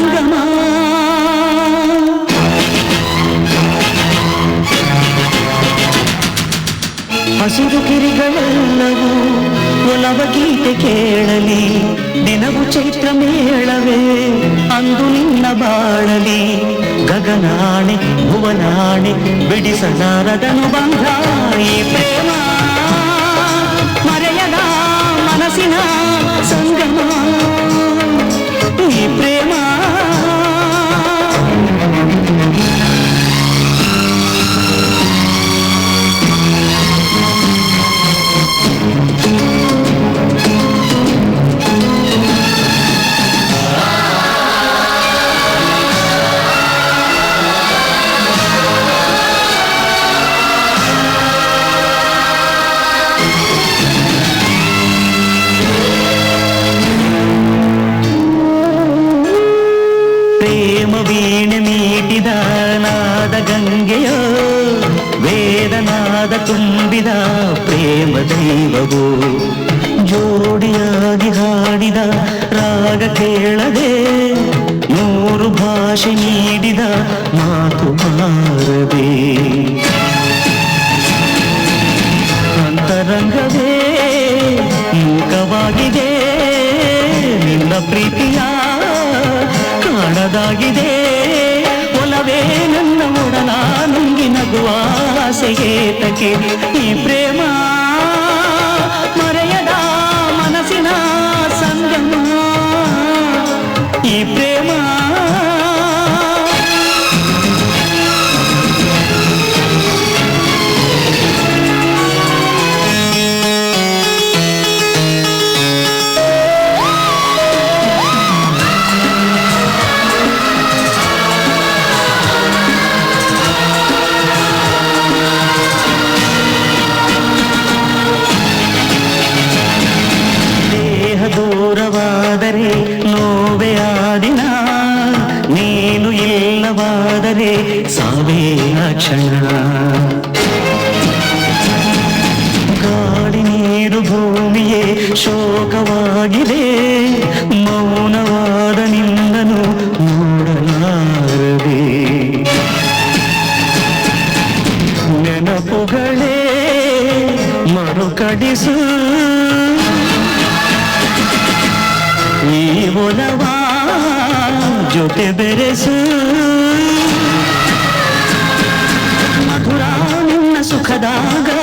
ಸಂಗಮ. ಹಸಿರು ಕಿರಿಗಳೆಲ್ಲವೂ ಒಲವ ಗೀತೆ ಕೇಳಲಿ. ದಿನವು ಚೈತ್ರ ಮೇಳವೇ, ಅಂದು ನಿನ್ನ ಬಾಳಲಿ. ಗಗನಾಣೆ, ಭುವನಾಣೆ ಬಿಡಿಸಲಾರದನು ಬಂಧ ಪ್ರೇಮ. ತುಂಬಿದ ಪ್ರೇಮ ದೈವವು, ಜೋಡಿಯಾಗಿ ಹಾಡಿದ ರಾಗ ಕೇಳದೆ ನೂರು ಭಾಷೆ ನೀಡಿದ ಮಾತು ಮಾರದೆ. ಅಂತರಂಗವೇ, ಮೂಕವಾಗಿದೆ, ನಿನ್ನ ಪ್ರೀತಿಯ ಕಾಣದಾಗಿದೆ. ಆಸೆಗೆ ತಕೆ ಈ ಪ್ರೇಮ ಮರೆಯದ ಮನಸ್ಸಿನ ಸಂಗಮ ಈ ಪ್ರೇಮ ದೂರವಾದರೆ ನೋವೇ ಆದಿನ ನೀನು ಇಲ್ಲವಾದರೆ ಸಾವೇ ಆ ಕ್ಷಣ. ಗಾಳಿ ನೀರು ಭೂಮಿಯೇ ಶೋಕವಾಗಿದೆ. ಮೌನವಾದ ನಿಂದನು ನೋಡಲಾರದೆ. ನೆನಪುಗಳೇ ಮರುಕಡಿಸು जो ते बेरे मधुरा सुखदागा